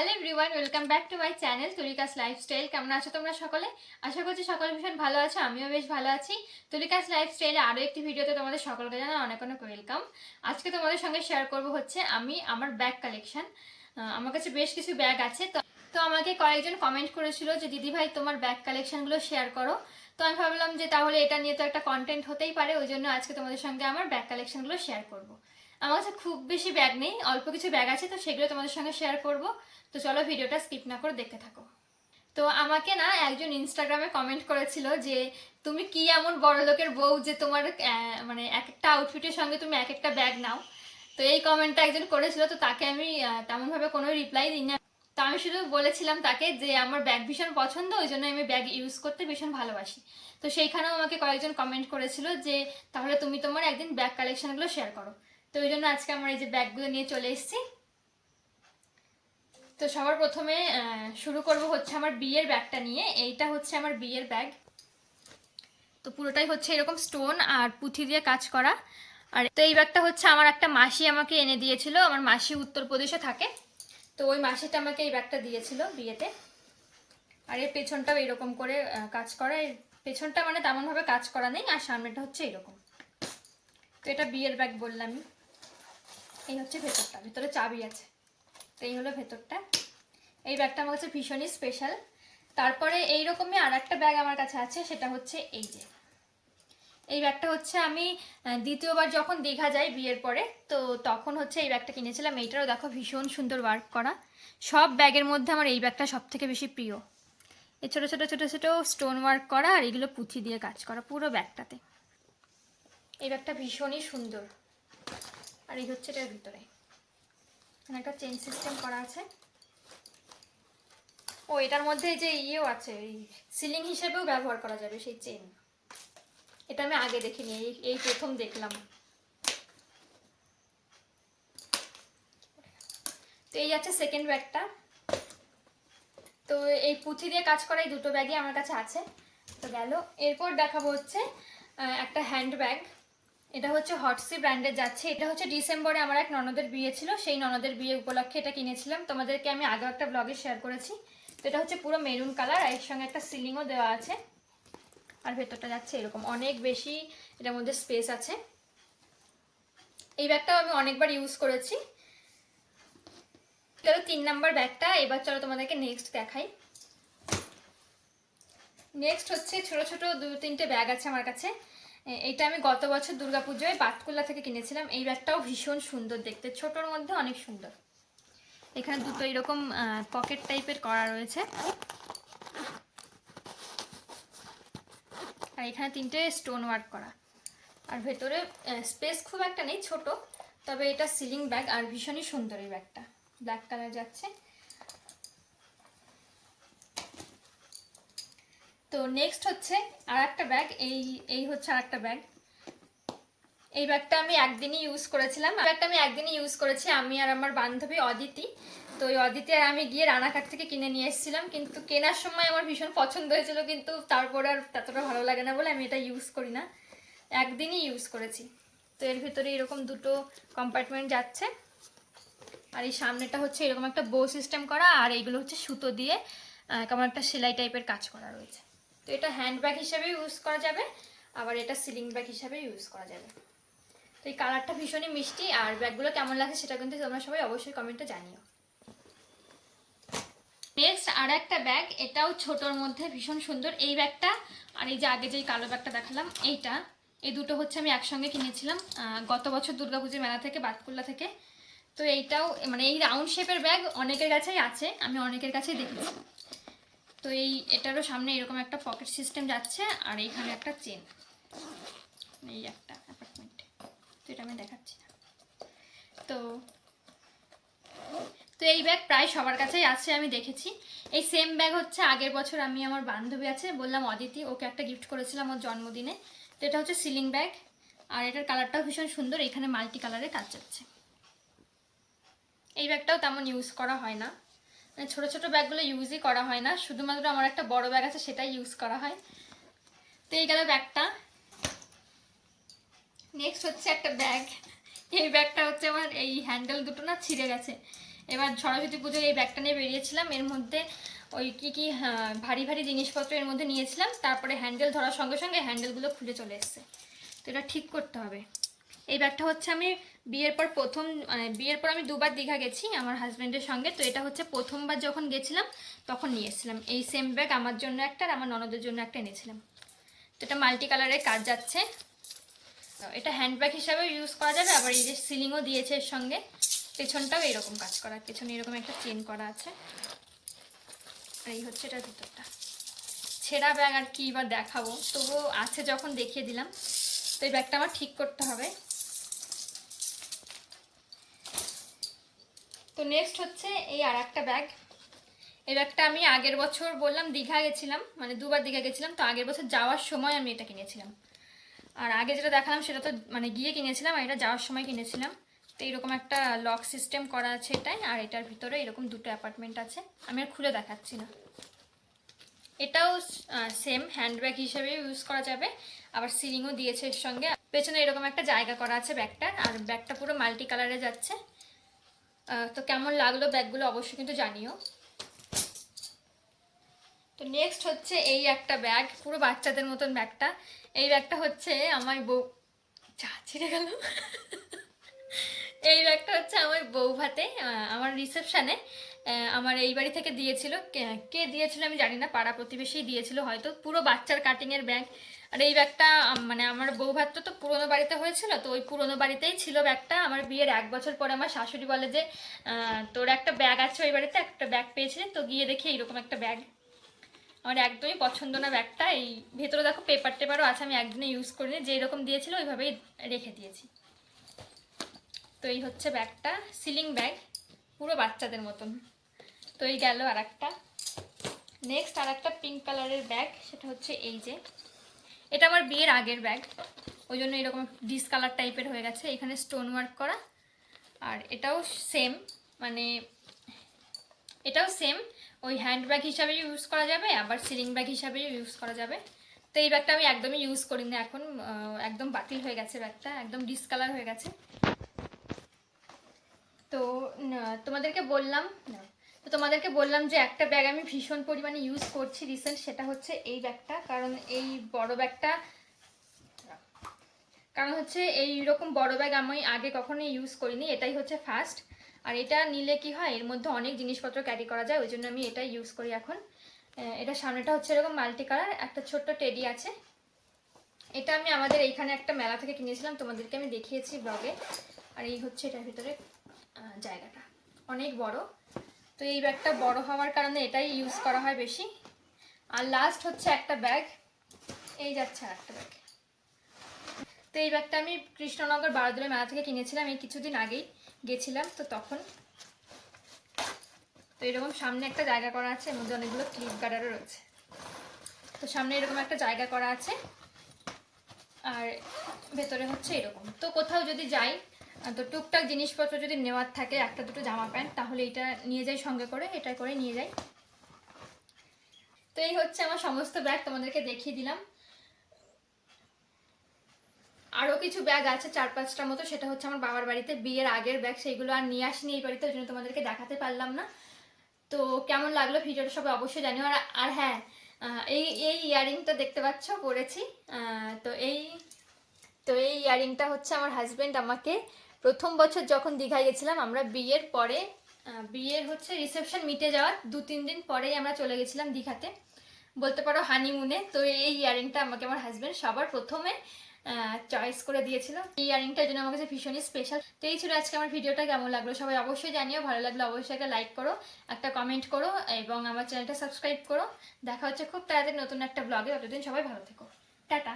Hello everyone welcome back to my channel Tulika's lifestyle কেমন আছো তোমরা সকলে? আশা করছি সকলে ভীষণ ভালো আছো, আমিও বেশ ভালো আছি। তুলিকাস লাইফস্টাইলে আরও একটি ভিডিওতে তোমাদের সকলকে জানা অনেক অনেক ওয়েলকাম আজকে তোমাদের সঙ্গে শেয়ার করব হচ্ছে আমি, আমার ব্যাগ কালেকশন আমার কাছে বেশ কিছু ব্যাগ আছে। তো তো আমাকে কয়েকজন কমেন্ট করেছিল যে, দিদি ভাই, তোমার ব্যাগ কালেকশনগুলো শেয়ার করো। তো আমি ভাবলাম যে, তাহলে এটা নিয়ে তো একটা কন্টেন্ট হতেই পারে, ওই জন্য আজকে তোমাদের সঙ্গে আমার ব্যাগ কালেকশনগুলো শেয়ার করব। আমার কাছে খুব বেশি ব্যাগ নেই, অল্প কিছু ব্যাগ আছে, তো সেগুলো তোমাদের সঙ্গে শেয়ার করব। তো চলো ভিডিওটা স্কিপ না করে দেখতে থাকো। তো আমাকে না একজন ইনস্টাগ্রামে কমেন্ট করেছিল যে, তুমি কি এমন বড় লোকের বউ যে তোমার মানে এক একটা আউটফিটের সঙ্গে তুমি এক একটা ব্যাগ নাও? তো এই কমেন্টটা একজন করেছিল, তো তাকে আমি তেমনভাবে কোনো রিপ্লাই দিই না। তো আমি শুধু বলেছিলাম তাকে যে, আমার ব্যাগ ভীষণ পছন্দ, ওই জন্য আমি ব্যাগ ইউজ করতে ভীষণ ভালোবাসি। তো সেইখানেও আমাকে কয়েকজন কমেন্ট করেছিল যে, তাহলে তুমি তোমার একদিন ব্যাগ কালেকশনগুলো শেয়ার করো। তো ওই জন্য আজকে আমার এই যে ব্যাগগুলো নিয়ে চলে এসেছি। তো সবার প্রথমে শুরু করব হচ্ছে আমার বিয়ের ব্যাগটা নিয়ে। এইটা হচ্ছে আমার বিয়ের ব্যাগ তো পুরোটাই হচ্ছে এরকম স্টোন আর পুঁথি দিয়ে কাজ করা। আর তো এই ব্যাগটা হচ্ছে আমার একটা মাসি আমাকে এনে দিয়েছিল। আমার মাসি উত্তরপ্রদেশে থাকে। তো ওই মাসিটা আমাকে এই ব্যাগটা দিয়েছিল বিয়েতে। আর এর পেছনটাও এরকম করে কাজ করা। এর পেছনটা মানে তেমনভাবে কাজ করা নেই, আর সামনেটা হচ্ছে এরকম। তো এটা বিয়ের ব্যাগ বললামই। এই হচ্ছে ভেতরটা, ভেতরে চাবি আছে। তো এই হলো ভেতরটা। এই ব্যাগটা আমার কাছে ভীষণই স্পেশাল তারপরে এইরকমই আর একটা ব্যাগ আমার কাছে আছে, সেটা হচ্ছে এই যে। এই ব্যাগটা হচ্ছে আমি দ্বিতীয়বার যখন দীঘা যাই বিয়ের পরে, তো তখন হচ্ছে এই ব্যাগটা কিনেছিলাম। এইটারও দেখো ভীষণ সুন্দর ওয়ার্ক করা। সব ব্যাগের মধ্যে আমার এই ব্যাগটা সব থেকে বেশি প্রিয়। এই ছোটো ছোটো ছোটো ছোটো স্টোন ওয়ার্ক করা আর এগুলো পুঁথি দিয়ে কাজ করা, পুরো ব্যাগটাতে। এই ব্যাগটা ভীষণই সুন্দর। আর এই হচ্ছে এটার ভিতরে। এখানে একটা চেন সিস্টেম করা আছে। ও, এটার মধ্যে যে ইয়েও আছে, এই সিলিং হিসেবেও ব্যবহার করা যাবে সেই চেন এটা আমি আগে দেখিনি, এই এই প্রথম দেখলাম। তো এই যাচ্ছে সেকেন্ড ব্যাগটা তো এই পুঁথি দিয়ে কাজ করা এই দুটো ব্যাগই আমার কাছে আছে। তো গেল। এরপর দেখাবো হচ্ছে একটা হ্যান্ড ব্যাগ এটা হচ্ছে হটসি ব্র্যান্ডের যাচ্ছে। এটা হচ্ছে ডিসেম্বরে আমার এক ননদের বিয়ে ছিল। সেই ননদের বিয়ে উপলক্ষে এটা কিনেছিলাম। তোমাদেরকে আমি আগেও একটা ব্লগে শেয়ার করেছি। তো এটা হচ্ছে পুরো মেরুন কালার আর এর সঙ্গে একটা সিলিংও দেওয়া আছে। আর ভেতরটা যাচ্ছে এরকম। অনেক বেশি এটার মধ্যে স্পেস আছে। এই ব্যাগটাও আমি অনেকবার ইউজ করেছি। চলো তিন নাম্বার ব্যাগটা এবার চলো তোমাদেরকে নেক্সট দেখাই। নেক্সট হচ্ছে ছোট ছোট দু তিনটে ব্যাগ আছে আমার কাছে। এ- এটা আমি গত বছর দুর্গাপুজোয় বাতকুল্লা থেকে কিনেছিলাম। এই ব্যাগটাও ভীষণ সুন্দর দেখতে। ছোটোর মধ্যে অনেক সুন্দর। এখানে দুটো এরকম পকেট টাইপের করা রয়েছে। আর এখানে তিনটে স্টোন ওয়ার্ক করা। আর ভেতরে স্পেস খুব একটা নেই, ছোট। তবে এটা সিলিং ব্যাগ আর ভীষণই সুন্দর এই ব্যাগটা। ব্ল্যাক কালার যাচ্ছে। তো নেক্সট হচ্ছে আর একটা ব্যাগ এই এই হচ্ছে আর একটা ব্যাগ এই ব্যাগটা আমি একদিনই ইউজ করেছিলাম। ব্যাগটা আমি একদিনই ইউজ করেছি, আমি আর আমার বান্ধবী অদিতি। তো ওই অদিতি আর আমি গিয়ে রানাঘাট থেকে কিনে নিয়ে এসেছিলাম, কিন্তু কেনার সময় আমার ভীষণ পছন্দ হয়েছিল, কিন্তু তারপর আর ততটা ভালো লাগে না বলে আমি এটা ইউজ করি না। একদিনই ইউজ করেছি। তো এর ভিতরে এরকম দুটো কম্পার্টমেন্ট যাচ্ছে। আর এই সামনেটা হচ্ছে এরকম একটা বো সিস্টেম করা, আর এইগুলো হচ্ছে সুতো দিয়ে কেমন একটা সেলাই টাইপের কাজ করা রয়েছে। তো এটা হ্যান্ড ব্যাগ হিসেবে ইউজ করা যাবে, আবার এটা সিলিং ব্যাগ হিসেবে ইউজ করা যাবে। তো এই কালারটা ভীষণই মিষ্টি, আর ব্যাগগুলো কেমন লাগছে সেটা কিন্তু তোমরা সবাই অবশ্যই কমেন্টে জানিও। নেক্সট আর একটা ব্যাগ এটাও ছোটোর মধ্যে, ভীষণ সুন্দর। এই ব্যাগটা আর এই যে আগে যেই কালো ব্যাগটা দেখালাম, এইটা, এই দুটো হচ্ছে আমি একসঙ্গে কিনেছিলাম গত বছর দুর্গাপুজোর মেলা থেকে, বাতকুল্লা থেকে। তো এইটাও মানে এই রাউন্ড শেপের ব্যাগ অনেকের কাছেই আছে, আমি অনেকের কাছেই দেখেছি। তো এই, এটারও সামনে এরকম একটা পকেট সিস্টেম যাচ্ছে, আর এইখানে একটা চেন। এই একটা অ্যাপার্টমেন্টে তো এটা আমি দেখাচ্ছি তো তো এই ব্যাগ প্রায় সবার কাছেই আছে, আমি দেখেছি। এই সেম ব্যাগ হচ্ছে আগের বছর আমি আমার বান্ধবী আছে, বললাম অদিতি, ওকে একটা গিফট করেছিলাম ওর জন্মদিনে। তো এটা হচ্ছে সিলিং ব্যাগ আর এটার কালারটাও ভীষণ সুন্দর, এখানে মাল্টি কালারের কাজ যাচ্ছে এই ব্যাগটাও তেমন ইউজ করা হয় না। ছোটো ছোটো ব্যাগগুলো ইউজই করা হয় না। শুধুমাত্র আমার একটা বড় ব্যাগ আছে সেটাই ইউজ করা হয়। তো এই গেল ব্যাগটা। নেক্সট হচ্ছে একটা ব্যাগ। এই ব্যাগটা হচ্ছে আমার এই হ্যান্ডেল দুটো না ছিঁড়ে গেছে। এবার সরস্বতী পুজোয় এই ব্যাগটা নিয়ে বেরিয়েছিলাম। এর মধ্যে ওই কি কি হ্যাঁ, ভারী ভারী জিনিসপত্র এর মধ্যে নিয়েছিলাম। তারপরে হ্যান্ডেল ধরার সঙ্গে সঙ্গে হ্যান্ডেলগুলো খুলে চলে এসছে। তো এটা ঠিক করতে হবে। এই ব্যাগটা হচ্ছে আমি বিয়ের পর প্রথম মানে বিয়ের পর আমি দুবার দীঘা গেছি আমার হাজব্যান্ডের সঙ্গে। তো এটা হচ্ছে প্রথমবার যখন গেছিলাম, তখন নিয়ে এসেছিলাম এই সেম ব্যাগ আমার জন্য একটা আর আমার ননদের জন্য একটা এনেছিলাম। তো এটা মাল্টি কালারের কাজ যাচ্ছে। এটা হ্যান্ডব্যাগ হিসাবেও ইউজ করা যাবে, আবার এই যে সিলিংও দিয়েছে এর সঙ্গে। পেছনটাও এরকম কাজ করা, পেছনে এরকম একটা চেন করা আছে। আর এই হচ্ছে এটার ভিতরটা। ছেঁড়া ব্যাগ আর কি বা দেখাবো, তবুও আছে যখন দেখিয়ে দিলাম। তো এই ব্যাগটা আমার ঠিক করতে হবে। তো নেক্সট হচ্ছে এই আর একটা ব্যাগ এই ব্যাগটা আমি আগের বছর বললাম, দীঘা গেছিলাম মানে দুবার দীঘা গেছিলাম, তো আগের বছর যাওয়ার সময় আমি এটা কিনেছিলাম। আর আগে যেটা দেখালাম সেটা তো মানে গিয়ে কিনেছিলাম, আর এটা যাওয়ার সময় কিনেছিলাম। তো এইরকম একটা লক সিস্টেম করা আছে এটাই, আর এটার ভিতরে এরকম দুটো অ্যাপার্টমেন্ট আছে। আমি আর খুলে দেখাচ্ছি না। এটাও সেম হ্যান্ডব্যাগ হিসেবে ইউজ করা যাবে, আবার সিলিংও দিয়েছে এর সঙ্গে। পেছনে এরকম একটা জায়গা করা আছে ব্যাগটার আর ব্যাগটা পুরো মাল্টি কালারে যাচ্ছে। তো কেমন লাগল ব্যাগগুলো অবশ্যই কিন্তু জানিও। তো নেক্সট হচ্ছে এই একটা ব্যাগ পুরো বাচ্চাদের মতন ব্যাগটা। এই ব্যাগটা হচ্ছে আমার বউ চা ছিঁড়ে গেল। এই ব্যাগটা হচ্ছে আমার বউ ভাতে আমার রিসেপশানে আমার এই বাড়ি থেকে দিয়েছিল। কে- দিয়েছিল আমি জানি না, পাড়া প্রতিবেশী দিয়েছিল হয়তো। পুরো বাচ্চার কাটিংয়ের ব্যাগ আর এই ব্যাগটা মানে আমার বউ ভাতটা তো পুরোনো বাড়িতে হয়েছিল, তো ওই পুরোনো বাড়িতেই ছিল ব্যাগটা। আমার বিয়ের এক বছর পরে আমার শাশুড়ি বলে যে তোর একটা ব্যাগ আছে ওই বাড়িতে, একটা ব্যাগ পেয়েছিলি, তো গিয়ে দেখি এইরকম একটা ব্যাগ। আমার একদমই পছন্দ না ব্যাগটা, এই ভেতরে দেখো পেপার টেপারও আছে, আমি একদিনে ইউজ করিনি যে এরকম দিয়েছিল ওইভাবেই রেখে দিয়েছি। তো এই হচ্ছে ব্যাগটা সিলিং ব্যাগ পুরো বাচ্চাদের মতন। তো এই গেল আর একটা নেক্সট আর একটা পিঙ্ক কালারের ব্যাগ সেটা হচ্ছে এই যে। এটা আমার বিয়ের আগের ব্যাগ ওই জন্য এরকম ডিসকালার টাইপের হয়ে গেছে। এখানে স্টোন ওয়ার্ক করা। আর এটাও সেম মানে এটাও সেম ওই হ্যান্ড ব্যাগ হিসাবে ইউজ করা যাবে, আবার সিলিং ব্যাগ হিসাবেও ইউজ করা যাবে। তো এই ব্যাগটা আমি একদমই ইউজ করি না এখন একদম বাতিল হয়ে গেছে ব্যাগটা একদম ডিসকালার হয়ে গেছে। তো তোমাদেরকে বললাম, না তোমাদেরকে বললাম যে একটা ব্যাগ আমি ভীষণ পরিমাণে ইউজ করছি রিসেন্ট সেটা হচ্ছে এই ব্যাগটা কারণ এই বড় ব্যাগটা কারণ হচ্ছে এই রকম বড় ব্যাগ আমি আগে কখনোই ইউজ করিনি, এটাই হচ্ছে ফার্স্ট আর এটা নিলে কি হয়, এর মধ্যে অনেক জিনিসপত্র ক্যারি করা যায়, ওই জন্য আমি এটাই ইউজ করি এখন। এটা সামনেটা হচ্ছে এরকম মাল্টি কালার একটা ছোট্ট টেডি আছে। এটা আমি আমাদের এইখানে একটা মেলা থেকে কিনেছিলাম, তোমাদেরকে আমি দেখিয়েছি ব্লগে আর এই হচ্ছে এটার ভিতরে জায়গাটা। অনেক বড়। তো এই ব্যাগটা বড় হওয়ার কারণে এটাই ইউজ করা হয় বেশি। আর লাস্ট হচ্ছে একটা ব্যাগ এই যাচ্ছে একটা ব্যাগ তো এই ব্যাগটা আমি কৃষ্ণনগর বারোদুলের মেলা থেকে কিনেছিলাম, এই কিছুদিন আগেই গেছিলাম, তো তখন। তো এরকম সামনে একটা জায়গা করা আছে, এর মধ্যে অনেকগুলো ক্লিপ গার্ডারও রয়েছে। তো সামনে এরকম একটা জায়গা করা আছে। আর ভেতরে হচ্ছে এরকম। তো কোথাও যদি যাই তো টুকটাক জিনিসপত্র যদি নেওয়ার থাকে, একটা দুটো জামা প্যান্ট, তাহলে এটা নিয়ে যাই সঙ্গে করে, এটা করে নিয়ে যাই। তো এই হচ্ছে আমার সমস্ত ব্যাগ, তোমাদেরকে দেখিয়ে দিলাম। আরও কিছু ব্যাগ আছে চার পাঁচটার মতো, সেটা হচ্ছে আমার বাবার বাড়িতে বিয়ের আগের ব্যাগ, সেইগুলো আর নিয়ে আসিনি এই বাড়িতে, ওই জন্য তোমাদেরকে দেখাতে পারলাম না। তো কেমন লাগল ভিডিওটা সবাই অবশ্যই জানিও। আর আর হ্যাঁ এই এই ইয়ারিংটা দেখতে পাচ্ছ, পরেছি। তো এই তো এই ইয়ারিংটা হচ্ছে আমার হাজব্যান্ড আমাকে প্রথম বছর যখন দীঘায় গেছিলাম, আমরা বিয়ের পরে বিয়ের হচ্ছে রিসেপশন মিটে যাওয়ার দু, তিন দিন পরেই আমরা চলে গেছিলাম দীঘাতে। বলতে পারো হানিমুনে তো এই ইয়ারিংটা আমাকে আমার হাজব্যান্ড সবার প্রথমে চয়েস করে দিয়েছিল। এই ইয়ারিংটার জন্য আমার কাছে ভীষণই স্পেশাল তো এই ছিল আজকে আমার ভিডিওটা, কেমন লাগল সবাই অবশ্যই জানিও। ভালো লাগল অবশ্যই একটা লাইক করো, একটা কমেন্ট করো, এবং আমার চ্যানেলটা সাবস্ক্রাইব করো। দেখা হচ্ছে খুব তাড়াতাড়ি নতুন একটা ব্লগে ততদিন সবাই ভালো থেকো। টাটা।